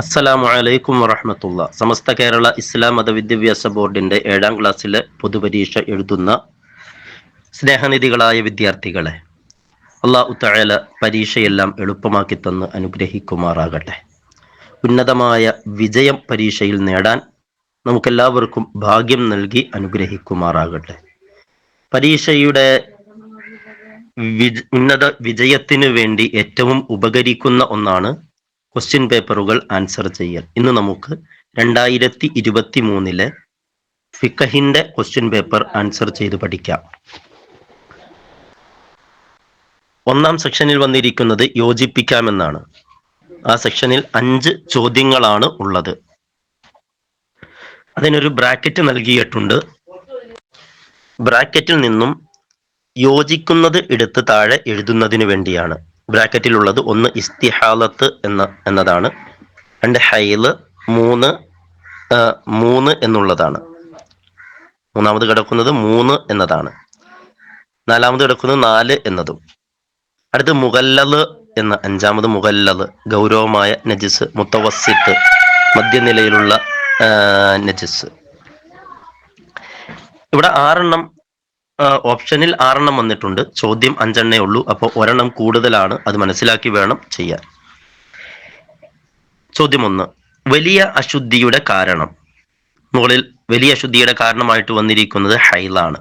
അസ്സലാമു അലൈക്കും വറഹമത്തുള്ള. സമസ്ത കേരള ഇസ്ലാം മത വിദ്യാഭ്യാസ ബോർഡിന്റെ ഏഴാം ക്ലാസ്സിലെ പൊതുപരീക്ഷ എഴുതുന്ന സ്നേഹനിധികളായ വിദ്യാർത്ഥികളെ അള്ളാഹു തആല പരീക്ഷയെല്ലാം എളുപ്പമാക്കി തന്ന് അനുഗ്രഹിക്കുമാറാകട്ടെ. ഉന്നതമായ വിജയം പരീക്ഷയിൽ നേടാൻ നമുക്കെല്ലാവർക്കും ഭാഗ്യം നൽകി അനുഗ്രഹിക്കുമാറാകട്ടെ. പരീക്ഷയുടെ ഉന്നത വിജയത്തിന് വേണ്ടി ഏറ്റവും ഉപകരിക്കുന്ന ഒന്നാണ് ക്വസ്റ്റ്യൻ പേപ്പറുകൾ ആൻസർ ചെയ്യൽ. ഇന്ന് നമുക്ക് രണ്ടായിരത്തി ഇരുപത്തി മൂന്നിലെ ഫിക്കഹിന്റെ ക്വസ്റ്റ്യൻ പേപ്പർ ആൻസർ ചെയ്ത് പഠിക്കാം. ഒന്നാം സെക്ഷനിൽ വന്നിരിക്കുന്നത് യോജിപ്പിക്കാമെന്നാണ്. ആ സെക്ഷനിൽ അഞ്ച് ചോദ്യങ്ങളാണ് ഉള്ളത്. അതിനൊരു ബ്രാക്കറ്റ് നൽകിയിട്ടുണ്ട്. ബ്രാക്കറ്റിൽ നിന്നും യോജിക്കുന്നത് എടുത്ത് താഴെ എഴുതുന്നതിന് വേണ്ടിയാണ്. ബ്രാക്കറ്റിലുള്ളത് ഒന്ന് ഇസ്തിഹാലത്ത് എന്ന എന്നതാണ്. രണ്ട് ഹൈൽ മൂന്ന് മൂന്ന് എന്നുള്ളതാണ്. മൂന്നാമത് കിടക്കുന്നത് മൂന്ന് എന്നതാണ്. നാലാമത് കിടക്കുന്നത് നാല് എന്നതും. അടുത്ത് മുഗല്ലത് എന്ന അഞ്ചാമത് മുഗല്ലത് ഗൗരവമായ നജിസ് മുത്തവസിത്ത് മധ്യനിലയിലുള്ള നജിസ്. ഇവിടെ ആറെണ്ണം ഓപ്ഷനിൽ ആറെണ്ണം വന്നിട്ടുണ്ട്. ചോദ്യം അഞ്ചെണ്ണേ ഉള്ളൂ. അപ്പോൾ ഒരെണ്ണം കൂടുതലാണ്. അത് മനസ്സിലാക്കി വേണം ചെയ്യാൻ. ചോദ്യം ഒന്ന്. വലിയ അശുദ്ധിയുടെ കാരണം. മുകളിൽ വലിയ അശുദ്ധിയുടെ കാരണമായിട്ട് വന്നിരിക്കുന്നത് ഹൈലാണ്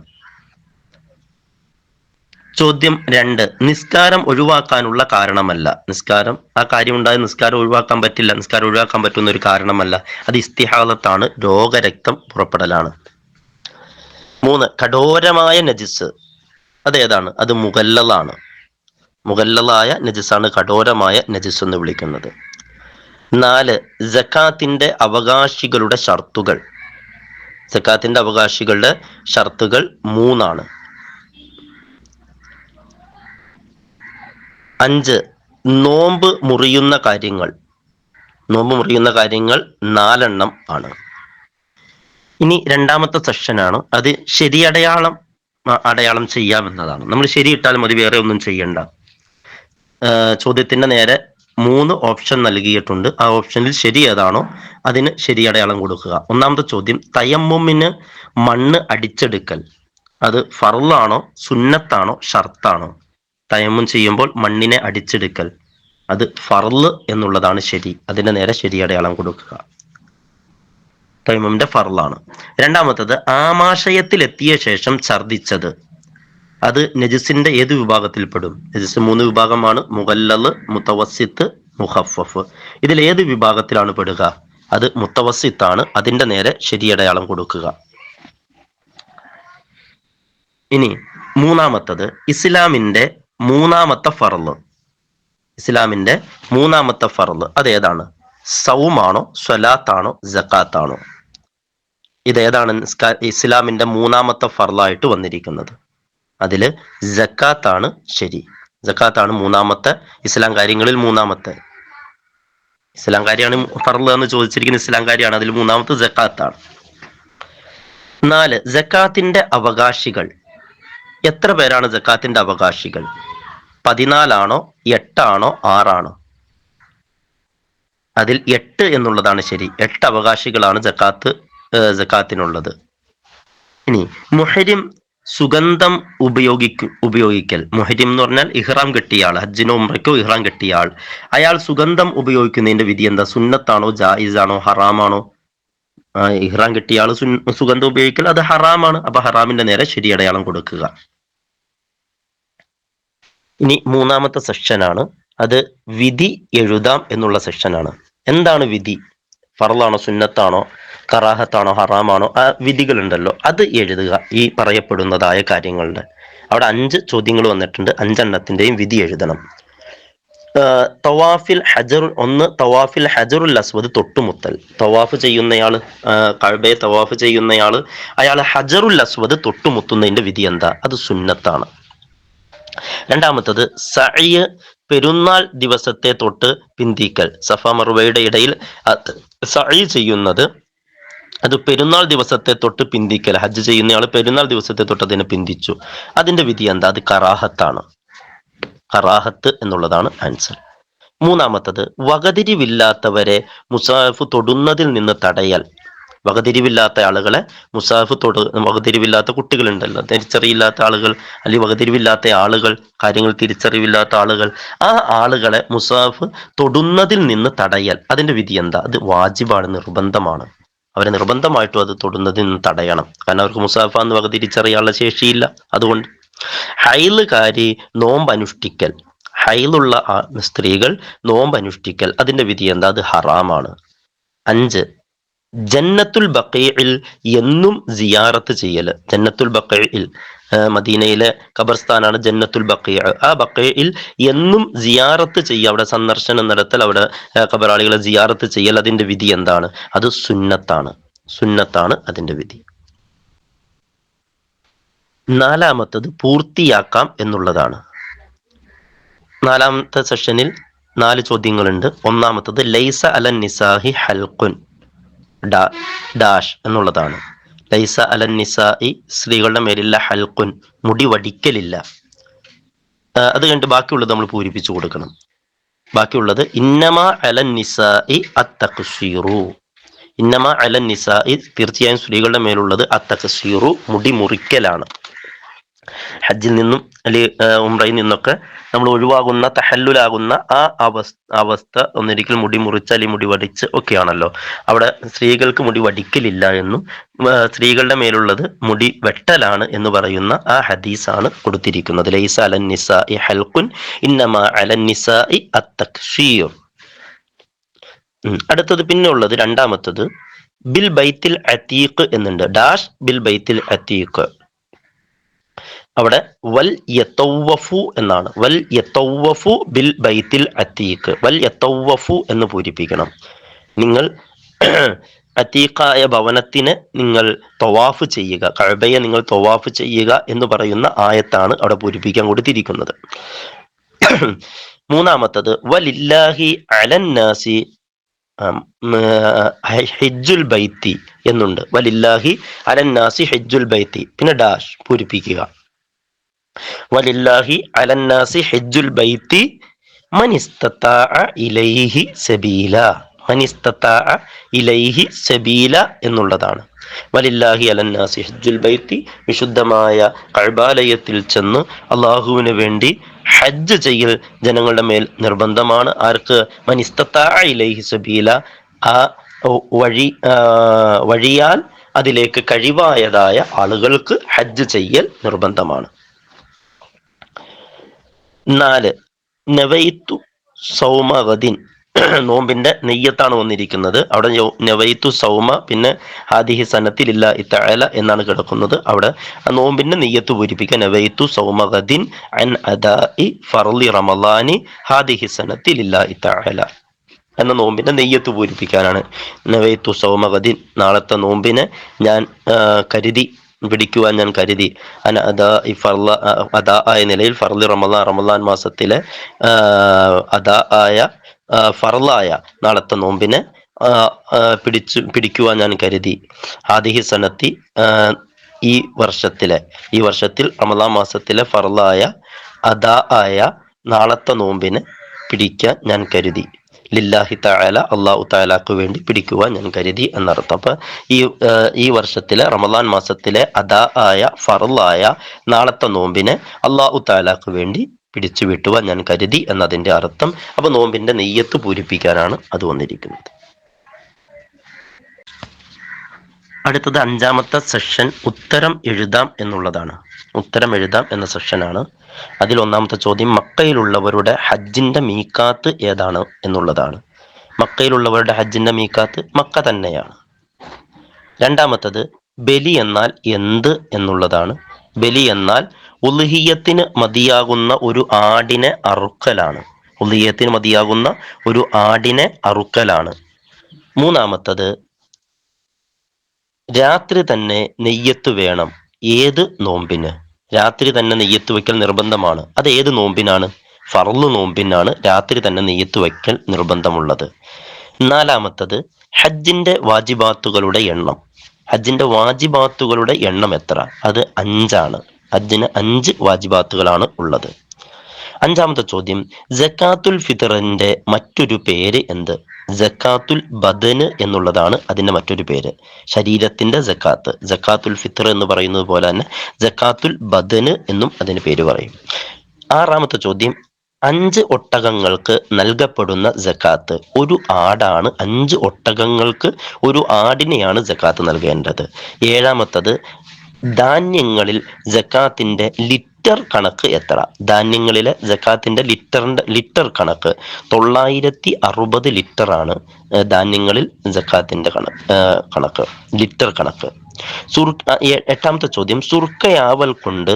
ചോദ്യം രണ്ട്. നിസ്കാരം ഒഴിവാക്കാനുള്ള കാരണമല്ല. നിസ്കാരം ആ കാര്യം ഉണ്ടായ നിസ്കാരം ഒഴിവാക്കാൻ പറ്റില്ല. നിസ്കാരം ഒഴിവാക്കാൻ പറ്റുന്ന ഒരു കാരണമല്ല. അത് ഇസ്തിഹാദത്താണ്. രോഗരക്തം പുറപ്പെടലാണ്. മൂന്ന് കഠോരമായ നജിസ്. അതേതാണ്? അത് മുഗല്ലലാണ് മുഗല്ലലായ നജിസാണ് കഠോരമായ നജിസ് എന്ന് വിളിക്കുന്നത്. നാല് ജക്കാത്തിന്റെ അവകാശികളുടെ ഷർത്തുകൾ. ജക്കാത്തിന്റെ അവകാശികളുടെ ഷർത്തുകൾ മൂന്നാണ്. അഞ്ച് നോമ്പ് മുറിയുന്ന കാര്യങ്ങൾ. നോമ്പ് മുറിയുന്ന കാര്യങ്ങൾ നാലെണ്ണം ആണ്. ഇനി രണ്ടാമത്തെ സെക്ഷനാണ് അത് ശരി അടയാളം അടയാളം ചെയ്യാമെന്നതാണ്. നമ്മൾ ശരിയിട്ടാൽ മതി വേറെ ഒന്നും ചെയ്യണ്ട. ചോദ്യത്തിന്റെ നേരെ മൂന്ന് ഓപ്ഷൻ നൽകിയിട്ടുണ്ട്. ആ ഓപ്ഷനിൽ ശരി ഏതാണോ അതിന് ശരി അടയാളം കൊടുക്കുക. ഒന്നാമത്തെ ചോദ്യം തയമ്മുമിന് മണ്ണ് അടിച്ചെടുക്കൽ അത് ഫറുള്ളാണോ സുന്നത്താണോ ഷർത്താണോ? തയമ്മും ചെയ്യുമ്പോൾ മണ്ണിനെ അടിച്ചെടുക്കൽ അത് ഫറൽ എന്നുള്ളതാണ് ശരി. അതിന്റെ നേരെ ശരി അടയാളം കൊടുക്കുക. തൈമമിന്റെ ഫറലാണ് രണ്ടാമത്തത് ആമാശയത്തിൽ എത്തിയ ശേഷം ഛർദിച്ചത്. അത് നജിസിന്റെ ഏത് വിഭാഗത്തിൽപ്പെടും? നജിസ് മൂന്ന് വിഭാഗമാണ്. മുഗല്ലല് മുത്തവസിത്ത് മുഹഫഫ്. ഇതിൽ ഏത് വിഭാഗത്തിലാണ് പെടുക? അത് മുത്തവസിത്താണ് അതിന്റെ നേരെ ശരിയടയാളം കൊടുക്കുക. ഇനി മൂന്നാമത്തത് ഇസ്ലാമിന്റെ മൂന്നാമത്തെ ഫറൽ ഇസ്ലാമിന്റെ മൂന്നാമത്തെ ഫറൽ അതേതാണ്? സൗമാണോ സ്വലാത്താണോ ജക്കാത്താണോ ഇതേതാണ് ഏതാണ് ഇസ്ലാമിന്റെ മൂന്നാമത്തെ ഫർലായിട്ട് വന്നിരിക്കുന്നത്. അതിൽ ജക്കാത്താണ് ശരി. ജക്കാത്താണ് മൂന്നാമത്തെ ഇസ്ലാം കാര്യങ്ങളിൽ മൂന്നാമത്തെ. ഇസ്ലാം കാര്യമാണ് ഫർൾ എന്ന് ചോദിച്ചിരിക്കുന്ന ഇസ്ലാം കാര്യമാണ് അതിൽ മൂന്നാമത്തെ ജക്കാത്താണ് നാല് ജക്കാത്തിന്റെ അവകാശികൾ. എത്ര പേരാണ് ജക്കാത്തിന്റെ അവകാശികൾ? പതിനാലാണോ എട്ടാണോ ആറാണോ? അതിൽ എട്ട് എന്നുള്ളതാണ് ശരി. എട്ട് അവകാശികളാണ് ജക്കാത്ത് ഏഹ്, ജക്കാത്തിനുള്ളത് ഇനി മുഹരിം സുഗന്ധം ഉപയോഗിക്ക ഉപയോഗിക്കൽ. മുഹരിം എന്ന് പറഞ്ഞാൽ ഇഹ്റാം കെട്ടിയ ആൾ ഹജ്ജിനോ ഉമ്രയ്ക്കോ ഇഹ്റാം കെട്ടിയ ആൾ അയാൾ സുഗന്ധം ഉപയോഗിക്കുന്നതിന്റെ വിധി എന്താ? സുന്നത്താണോ ജായിസാണോ ഹറാമാണോ? ഇഹ്റാം കെട്ടിയ ആൾ സുഗന്ധം ഉപയോഗിക്കൽ. അത് ഹറാമാണ്. അപ്പൊ ഹറാമിന്റെ നേരെ ശരി അടയാളം കൊടുക്കുക. ഇനി മൂന്നാമത്തെ സെക്ഷനാണ് അത് വിധി എഴുതാം എന്നുള്ള സെക്ഷനാണ് എന്താണ് വിധി? ഫറലാണോ സുന്നത്താണോ? കറാഹത്താണോ ഹറാമാണോ ആ വിധികളുണ്ടല്ലോ അത് എഴുതുക ഈ പറയപ്പെടുന്നതായ കാര്യങ്ങളുടെ. അവിടെ അഞ്ച് ചോദ്യങ്ങൾ വന്നിട്ടുണ്ട് അഞ്ചെണ്ണത്തിന്റെയും വിധി എഴുതണം. തവാഫിൽ ഹജർ ഒന്ന് തവാഫിൽ ഹജറുൽ അസ്വദ് തൊട്ടുമുത്തൽ. തവാഫ് ചെയ്യുന്നയാൾ കഴബയെ തവാഫ് ചെയ്യുന്നയാൾ അയാൾ ഹജറുൽ അസ്വദ് തൊട്ടുമുത്തുന്നതിന്റെ വിധി എന്താ? അത് സുന്നത്താണ്. രണ്ടാമത്തത് സഴിയ് പെരുന്നാൾ ദിവസത്തെ തൊട്ട് പിന്തിക്കൽ സഫ മറുവയുടെ ഇടയിൽ സഴി ചെയ്യുന്നത് അത് പെരുന്നാൾ ദിവസത്തെ തൊട്ട് പിന്തിക്കൽ ഹജ്ജ് ചെയ്യുന്നയാൾ പെരുന്നാൾ ദിവസത്തെ തൊട്ട് അതിനെ പിന്തിച്ചു. അതിന്റെ വിധി എന്താ? അത് കറാഹത്താണ്. കറാഹത്ത് എന്നുള്ളതാണ് ആൻസർ മൂന്നാമത്തത് വകതിരിവില്ലാത്തവരെ മുസാഫ് തൊടുന്നതിൽ നിന്ന് തടയൽ. വകതിരിവില്ലാത്ത ആളുകളെ മുസാഫ് തൊടു വകതിരിവില്ലാത്ത കുട്ടികളുണ്ടല്ലോ. തിരിച്ചറിയില്ലാത്ത ആളുകൾ അല്ലെങ്കിൽ വകതിരിവില്ലാത്ത ആളുകൾ കാര്യങ്ങൾ തിരിച്ചറിവില്ലാത്ത ആളുകൾ. ആ ആളുകളെ മുസാഫ് തൊടുന്നതിൽ നിന്ന് തടയൽ. അതിന്റെ വിധി എന്താ? അത് വാജിബാണ് നിർബന്ധമാണ്. അവരെ നിർബന്ധമായിട്ടും അത് തൊടുന്നതിൽ നിന്ന് തടയണം. കാരണം അവർക്ക് മുസാഫ എന്ന് വക തിരിച്ചറിയാനുള്ള ശേഷിയില്ല. അതുകൊണ്ട് ഹൈലുകാരി നോമ്പ് അനുഷ്ഠിക്കൽ ഹൈലുള്ള സ്ത്രീകൾ നോമ്പ് അനുഷ്ഠിക്കൽ അതിന്റെ വിധി എന്താ? അത് ഹറാമാണ്. അഞ്ച് ജന്നത്തുൽ ബക്കയിൽ എന്നും സിയാറത്ത് ചെയ്യൽ ജന്നത്തുൽ ബക്കയിൽ മദീനയിലെ ഖബർസ്ഥാനാണ് ജന്നത്തുൽ ബക്കയ ആ ബക്കയിൽ എന്നും സിയാറത്ത് ചെയ്യുക. അവിടെ സന്ദർശനം നടത്തൽ അവിടെ ഖബറാളികളെ സിയാറത്ത് ചെയ്യൽ അതിന്റെ വിധി എന്താണ്? അത് സുന്നത്താണ്. സുന്നത്താണ് അതിന്റെ വിധി. നാലാമത്തത് പൂർത്തിയാക്കാം എന്നുള്ളതാണ്. നാലാമത്തെ സെഷനിൽ നാല് ചോദ്യങ്ങളുണ്ട്. ഒന്നാമത്തത് ലൈസ അലൻ നിസാഹി ഹൽക്കുൻ ഡാഷ് എന്നുള്ളതാണ്. ലൈസ അലൻ നിസായി സ്ത്രീകളുടെ മേലില്ല ഹൽക്കുൻ മുടി വടിക്കലില്ല. അത് കഴിഞ്ഞിട്ട് ബാക്കിയുള്ളത് നമ്മൾ പൂരിപ്പിച്ചു കൊടുക്കണം. ബാക്കിയുള്ളത് ഇന്നമ അലൻ നിസായി അത്തഖ്സീറു. ഇന്നമ അലൻ നിസായി തീർച്ചയായും സ്ത്രീകളുടെ മേലുള്ളത് അത്തഖ്സീറു മുടി മുറിക്കലാണ്. ഹജ്ജിൽ നിന്നും അല്ലെങ്കിൽ ഉംറയിൽ നിന്നൊക്കെ നമ്മൾ ഒഴിവാകുന്ന തഹല്ലുലാകുന്ന ആ അവസ്ഥ അവസ്ഥ ഒന്നിരിക്കൽ മുടി മുറിച്ച് അല്ലെങ്കിൽ മുടി വടിച്ച് ഒക്കെയാണല്ലോ. അവിടെ സ്ത്രീകൾക്ക് മുടി വടിക്കലില്ല എന്നും സ്ത്രീകളുടെ മേലുള്ളത് മുടി വെട്ടലാണ് എന്ന് പറയുന്ന ആ ഹദീസാണ് കൊടുത്തിരിക്കുന്നത്. ലൈസ അലൻ നിസാഇ ഹൽഖുൻ ഇന്നമ അലൻ. അടുത്തത് പിന്നെ ഉള്ളത് രണ്ടാമത്തത് ബിൽ ബൈത്തിൽ അത്തീഖ് എന്നുണ്ട്. ഡാഷ് ബിൽ ബൈത്തിൽ അത്തീഖ്. അവിടെ വൽ യത്തൗവഫു എന്നാണ്. വൽ യത്തൗവഫു ബിൽ ബൈത്തിൽ അത്തീഖ്. വൽ യത്തൗവഫു എന്ന് പൂരിപ്പിക്കണം. നിങ്ങൾ അത്തീഖായ ഭവനത്തിന് നിങ്ങൾ തൊവാഫ് ചെയ്യുക. കഴബയെ നിങ്ങൾ തൊവാഫ് ചെയ്യുക എന്ന് പറയുന്ന ആയത്താണ് അവിടെ പൂരിപ്പിക്കാൻ കൊടുത്തിരിക്കുന്നത്. മൂന്നാമത്തത് വലില്ലാഹി അലന്നാസി ഹിജ്ജുൽ ബൈത്തി എന്നുണ്ട്. വലില്ലാഹി അലന്നാസി ഹിജ്ജുൽ ബൈത്തി. പിന്നെ ഡാഷ് പൂരിപ്പിക്കുക. വലില്ലാഹി അലന്നാസി ഹിജ്ജുൽ ബൈത്തി ഇലൈഹി സബീല. ഇലൈഹി സബീല എന്നുള്ളതാണ്. വലില്ലാഹി അലന്നാസി ഹജ്ജുൽ ബൈത്തി വിശുദ്ധമായ കഴബാലയത്തിൽ ചെന്ന് അള്ളാഹുവിന് വേണ്ടി ഹജ്ജ് ചെയ്യൽ ജനങ്ങളുടെ മേൽ നിർബന്ധമാണ്. ആർക്ക്? ഇലൈഹി സബീല. ആ വഴി വഴിയാൽ അതിലേക്ക് കഴിവായതായ ആളുകൾക്ക് ഹജ്ജ് ചെയ്യൽ നിർബന്ധമാണ്. നാല്. നവൈത്തു സൗമഗദിൻ നോമ്പിന്റെ നെയ്യത്താണ് വന്നിരിക്കുന്നത്. അവിടെ നവയിത്തു സൗമ പിന്നെ ഹാദിഹി സനത്തിലില്ല ഇത്തഴല എന്നാണ് കിടക്കുന്നത്. അവിടെ നോമ്പിന്റെ നെയ്യത്ത് പൂരിപ്പിക്കുക. നവൈത്തു സൗമഗദിൻ അൻ അദാഇ ഫർലി റമലാനി ഹാദിഹി സനത്തിലില്ല ഇത്തഴല എന്ന നോമ്പിന്റെ നെയ്യത്ത് പൂരിപ്പിക്കാനാണ് നവൈത്തു സൗമഗദിൻ നാളത്തെ നോമ്പിനെ ഞാൻ കരുതി പിടിക്കുവാൻ ഞാൻ കരുതി. അദാ ഈ ഫർല അദാ ആയ നിലയിൽ ഫർലി റമലാൻ റമലാൻ മാസത്തിലെ അതാ അദാ ആയ ഫർലായ നാളത്തെ നോമ്പിനെ പിടിച്ചു പിടിക്കുവാൻ ഞാൻ കരുതി. ആദിഹി സനത്തി ഈ വർഷത്തിലെ ഈ വർഷത്തിൽ റമലാൻ മാസത്തിലെ ഫർലായ അദാ ആയ നാളത്തെ നോമ്പിനെ പിടിക്കാൻ ഞാൻ കരുതി. ലില്ലാഹി താല അള്ളാഹു താലാക്കു വേണ്ടി പിടിക്കുവാൻ ഞാൻ കരുതി എന്നർത്ഥം. അപ്പൊ ഈ ഈ വർഷത്തിലെ റമദാൻ മാസത്തിലെ അദാ ആയ ഫറലായ നാളത്തെ നോമ്പിനെ അള്ളാഹു താലാക്കു വേണ്ടി പിടിച്ചു വിട്ടുവാൻ ഞാൻ കരുതി എന്നതിന്റെ അർത്ഥം. അപ്പൊ നോമ്പിന്റെ നെയ്യത്ത് പൂരിപ്പിക്കാനാണ് അത് വന്നിരിക്കുന്നത്. അടുത്തത് അഞ്ചാമത്തെ സെഷൻ ഉത്തരം എഴുതാം എന്നുള്ളതാണ്. ഉത്തരം എഴുതാം എന്ന സെഷനാണ് അതിൽ ഒന്നാമത്തെ ചോദ്യം മക്കയിലുള്ളവരുടെ ഹജ്ജിന്റെ മീക്കാത്ത് ഏതാണ് എന്നുള്ളതാണ്. മക്കയിലുള്ളവരുടെ ഹജ്ജിന്റെ മീക്കാത്ത് മക്ക തന്നെയാണ്. രണ്ടാമത്തത് ബലി എന്നാൽ എന്ത് എന്നുള്ളതാണ്. ബലി എന്നാൽ ഉൽഹിയത്തിന് മതിയാകുന്ന ഒരു ആടിനെ അറുക്കലാണ്. ഉൽഹിയത്തിന് മതിയാകുന്ന ഒരു ആടിനെ അറുക്കലാണ്. മൂന്നാമത്തത് രാത്രി തന്നെ നെയ്യത്ത് വേണം. ഏത് നോമ്പിന്? രാത്രി തന്നെ നെയ്യത്ത് വയ്ക്കൽ നിർബന്ധമാണ്. അത് ഏത് നോമ്പിനാണ്? ഫർൾ നോമ്പിനാണ് രാത്രി തന്നെ നെയ്യത്ത് വയ്ക്കൽ നിർബന്ധമുള്ളത്. നാലാമത്തത് ഹജ്ജിന്റെ വാജിബാത്തുകളുടെ എണ്ണം. ഹജ്ജിന്റെ വാജിബാത്തുകളുടെ എണ്ണം എത്ര? അത് അഞ്ചാണ്. ഹജ്ജിന് അഞ്ച് വാജിബാത്തുകളാണ് ഉള്ളത്. അഞ്ചാമത്തെ ചോദ്യം ജക്കാത്തുൽ ഫിത്തറിന്റെ മറ്റൊരു പേര് എന്ത്? ജക്കാത്തുൽ ബദന് എന്നുള്ളതാണ് അതിന്റെ മറ്റൊരു പേര്. ശരീരത്തിന്റെ ജക്കാത്ത് ജക്കാത്തുൽ ഫിത്ർ എന്ന് പറയുന്നത് പോലെ തന്നെ ജക്കാത്തുൽ ബദന് എന്നും അതിന് പേര് പറയും. ആറാമത്തെ ചോദ്യം അഞ്ച് ഒട്ടകങ്ങൾക്ക് നൽകപ്പെടുന്ന ജക്കാത്ത് ഒരു ആടാണ് അഞ്ച് ഒട്ടകങ്ങൾക്ക് ഒരു ആടിനെയാണ് ജക്കാത്ത് നൽകേണ്ടത്. ഏഴാമത്തത് ധാന്യങ്ങളിൽ ജക്കാത്തിന്റെ ലിറ്റർ കണക്ക് എത്ര? ധാന്യങ്ങളിലെ ജക്കാത്തിന്റെ ലിറ്ററിന്റെ ലിറ്റർ കണക്ക് തൊള്ളായിരത്തി അറുപത് ലിറ്റർ ആണ് ധാന്യങ്ങളിൽ ജക്കാത്തിന്റെ കണക്ക് കണക്ക് ലിറ്റർ കണക്ക്. സുർ എട്ടാമത്തെ ചോദ്യം സുർക്കയാവൽ കൊണ്ട്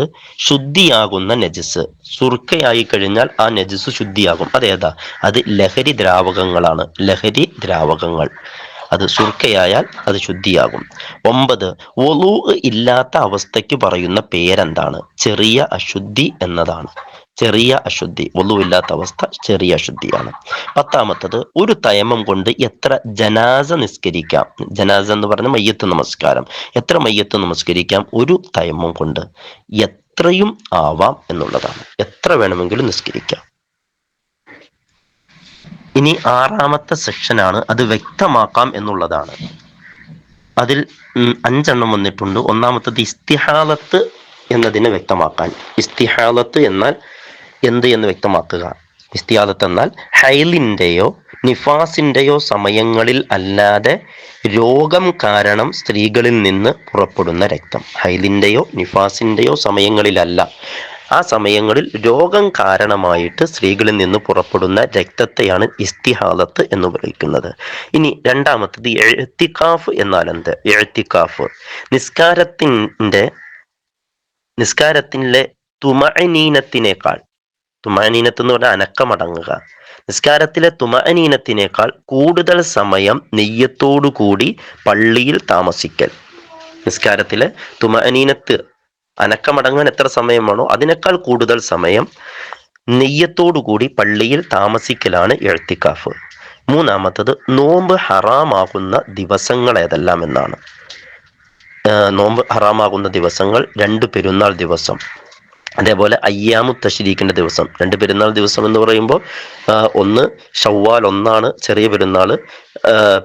ശുദ്ധിയാകുന്ന നജസ്. സുർക്കയായി കഴിഞ്ഞാൽ ആ നജസ് ശുദ്ധിയാകും. അതേതാ അത് ലഹരി ദ്രാവകങ്ങളാണ് ലഹരി ദ്രാവകങ്ങൾ. അത് സുർക്കയായാൽ അത് ശുദ്ധിയാകും. ഒമ്പത് ഒളു ഇല്ലാത്ത അവസ്ഥയ്ക്ക് പറയുന്ന പേരെന്താണ്? ചെറിയ അശുദ്ധി എന്നതാണ്. ചെറിയ അശുദ്ധി ഒന്നുമില്ലാത്ത അവസ്ഥ ചെറിയ അശുദ്ധിയാണ്. പത്താമത്തത് ഒരു തയമം കൊണ്ട് എത്ര ജനാസ നിസ്കരിക്കാം? ജനാസ എന്ന് പറഞ്ഞ മയ്യത്ത് നമസ്കാരം. എത്ര മയ്യത്ത് നമസ്കരിക്കാം? ഒരു തയമം കൊണ്ട്. എത്രയും ആവാം എന്നുള്ളതാണ്. എത്ര വേണമെങ്കിലും നിസ്കരിക്കാം. ഇനി ആറാമത്തെ സെക്ഷനാണ് അത് വ്യക്തമാക്കാം എന്നുള്ളതാണ്. അതിൽ അഞ്ചെണ്ണം വന്നിട്ടുണ്ട്. ഒന്നാമത്തത് ഇസ്തിഹാലത്ത് എന്നതിനെ വ്യക്തമാക്കാൻ. ഇസ്തിഹാലത്ത് എന്നാൽ എന്ത് എന്ന് വ്യക്തമാക്കുക. ഇസ്തിഹാലത്ത് എന്നാൽ ഹൈലിന്റെയോ നിഫാസിന്റെയോ സമയങ്ങളിൽ അല്ലാതെ രോഗം കാരണം സ്ത്രീകളിൽ നിന്ന് പുറപ്പെടുന്ന രക്തം. ഹൈലിന്റെയോ നിഫാസിന്റെയോ സമയങ്ങളിലല്ല. ആ സമയങ്ങളിൽ രോഗം കാരണമായിട്ട് സ്ത്രീകളിൽ നിന്ന് പുറപ്പെടുന്ന രക്തത്തെയാണ് ഇസ്തിഹാലത്ത് എന്ന് വിളിക്കുന്നത്. ഇനി രണ്ടാമത്തത് എഴുത്തിക്കാഫ് എന്നാൽ എന്ത് എഴുത്തിക്കാഫ്. നിസ്കാരത്തിന്റെ നിസ്കാരത്തിലെ തുമനീനത്തിനേക്കാൾ തുമാനീനത്ത് എന്ന് പറഞ്ഞാൽ അനക്കമടങ്ങുക. നിസ്കാരത്തിലെ തുമാനീനത്തിനേക്കാൾ കൂടുതൽ സമയം നെയ്യത്തോടു കൂടി പള്ളിയിൽ താമസിക്കൽ. നിസ്കാരത്തിലെ തുമഅനീനത്ത് അനക്കമടങ്ങാൻ എത്ര സമയം വേണോ അതിനേക്കാൾ കൂടുതൽ സമയം നെയ്യത്തോടു കൂടി പള്ളിയിൽ താമസിക്കലാണ് എഴുത്തിക്കാഫ്. മൂന്നാമത്തത് നോമ്പ് ഹറാമാകുന്ന ദിവസങ്ങൾ ഏതെല്ലാം എന്നാണ്. നോമ്പ് ഹറാമാകുന്ന ദിവസങ്ങൾ രണ്ട് പെരുന്നാൾ ദിവസം. അതേപോലെ അയ്യാമു തശ്രീഖിന്റെ ദിവസം. രണ്ട് പെരുന്നാൾ ദിവസം എന്ന് പറയുമ്പോൾ ഒന്ന് ഷവ്വാൽ ഒന്നാണ് ചെറിയ പെരുന്നാൾ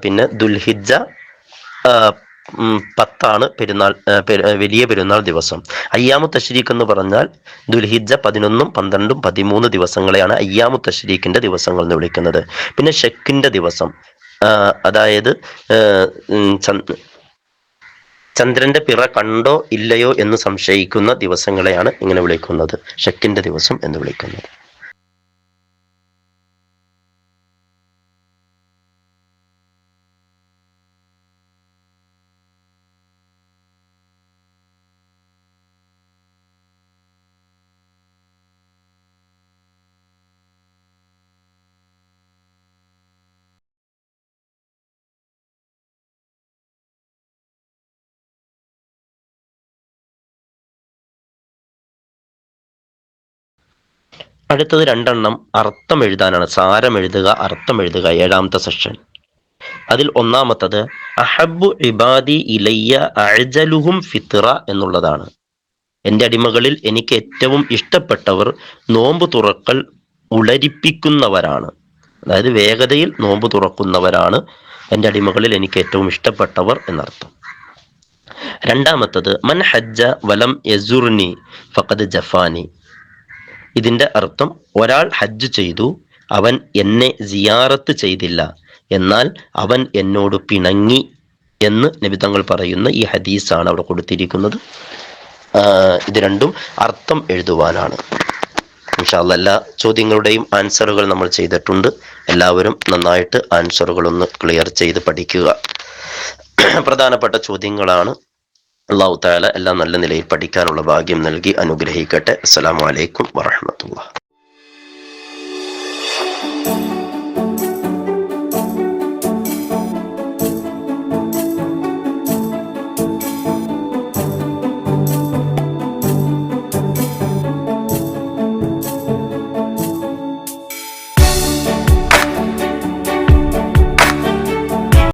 പിന്നെ ദുൽഹിജ പത്താണ് പെരുന്നാൾ വലിയ പെരുന്നാൾ ദിവസം. അയ്യാമു തശ്രീഖ് എന്ന് പറഞ്ഞാൽ ദുൽഹിജ പതിനൊന്നും പന്ത്രണ്ടും പതിമൂന്ന് ദിവസങ്ങളെയാണ് അയ്യാമു തശ്രീഖിന്റെ ദിവസങ്ങൾ എന്ന് വിളിക്കുന്നത്. പിന്നെ ഷെക്കിന്റെ ദിവസം അതായത് ചന്ദ്രന്റെ പിറ കണ്ടോ ഇല്ലയോ എന്ന് സംശയിക്കുന്ന ദിവസങ്ങളെയാണ് ഇങ്ങനെ വിളിക്കുന്നത്. ഷെക്കിന്റെ ദിവസം എന്ന് വിളിക്കുന്നത്. അടുത്തത് രണ്ടെണ്ണം അർത്ഥം എഴുതാനാണ്. സാരം എഴുതുക അർത്ഥം എഴുതുക ഏഴാമത്തെ സെഷൻ അതിൽ ഒന്നാമത്തത് അഹബു ഇബാദി ഇലയ്യ അഴജലുഹും ഫിത്ര എന്നുള്ളതാണ്. എന്റെ അടിമകളിൽ എനിക്ക് ഏറ്റവും ഇഷ്ടപ്പെട്ടവർ നോമ്പ് തുറക്കൽ ഉളരിപ്പിക്കുന്നവരാണ്. അതായത് വേഗതയിൽ നോമ്പ് തുറക്കുന്നവരാണ് എന്റെ അടിമകളിൽ എനിക്ക് ഏറ്റവും ഇഷ്ടപ്പെട്ടവർ എന്നർത്ഥം. രണ്ടാമത്തത് മൻ ഹജ്ജ വലം യസുർനി ഫഖദ് ജഫാനി ഇതിന്റെ അർത്ഥം ഒരാൾ ഹജ്ജ് ചെയ്തു അവൻ എന്നെ സിയാറത്ത് ചെയ്തില്ല. എന്നാൽ അവൻ എന്നോട് പിണങ്ങി എന്ന് നബിതങ്ങൾ പറയുന്ന ഈ ഹദീസാണ് അവിടെ കൊടുത്തിരിക്കുന്നത്. ഇത് രണ്ടും അർത്ഥം എഴുതുവാനാണ്. ഇൻഷാല്ല എല്ലാ ചോദ്യങ്ങളുടെയും ആൻസറുകൾ നമ്മൾ ചെയ്തിട്ടുണ്ട്. എല്ലാവരും നന്നായിട്ട് ആൻസറുകളൊന്ന് ക്ലിയർ ചെയ്ത് പഠിക്കുക. പ്രധാനപ്പെട്ട ചോദ്യങ്ങളാണ്. അള്ളാഹു താല എല്ലാം നല്ല നിലയിൽ പഠിക്കാനുള്ള ഭാഗ്യം നൽകി അനുഗ്രഹിക്കട്ടെ. അസ്സാം വലൈക്കും വറഹമത്തുള്ള